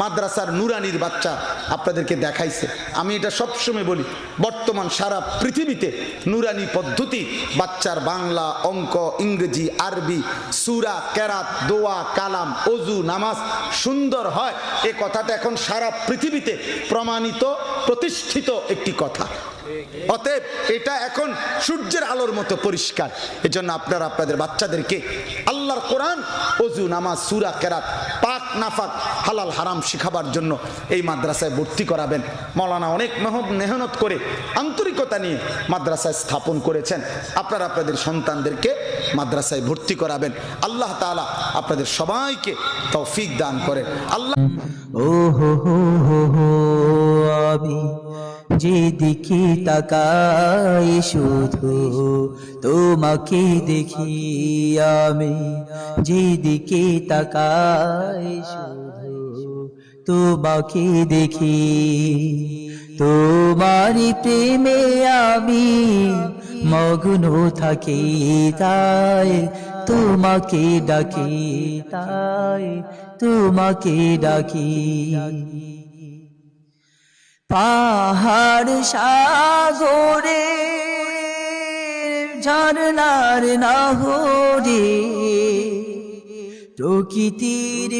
মাদ্রাসার নুরানির বাচ্চা আপনাদেরকে দেখাইছে। আমি এটা সবসময় বলি, বর্তমান সারা পৃথিবীতে নুরানি পদ্ধতি, বাচ্চার বাংলা অঙ্ক, ইংরেজি, আরবি, সুরা, কেরাত, দোয়া, কালাম অজু নামাজ সুন্দর হয়। এ কথাটা এখন সারা পৃথিবীতে প্রমাণিত, প্রতিষ্ঠিত একটি কথা। অতএব এটা এখন সূর্যের আলোর মতো পরিষ্কার। এজন্য আপনারা আপনাদের বাচ্চাদেরকে আল্লাহর কোরআন। অজু, নামাজ, সুরা, কেরাত, পাক, নাফাক, হালাল, হারাম শিখাবার জন্য এই মাদ্রাসায় ভর্তি করাবেন। মৌলানা অনেক মেহনত মেহনত করে আন্তরিকতা নিয়ে মাদ্রাসায় স্থাপন করেছেন। আপনারা আপনাদের সন্তানদেরকে মাদ্রাসায় ভর্তি করাবেন। আল্লাহ তাআলা আপনাদের সবাইকে তৌফিক দান করেন। আল্লাহ ও হো হো হো। যেদিকে তাকাই শুধু তোমাকে দেখি আমি যেদিকে তাকাই শুধু তোমাকে দেখি। তোমারি প্রেমে আমি মগ্ন থাকি, তাই তোমাকে ডাকি, তাই তোমাকে ডাকি। পাহাড় সাগরে ঝরনার নাহরে প্রকৃতির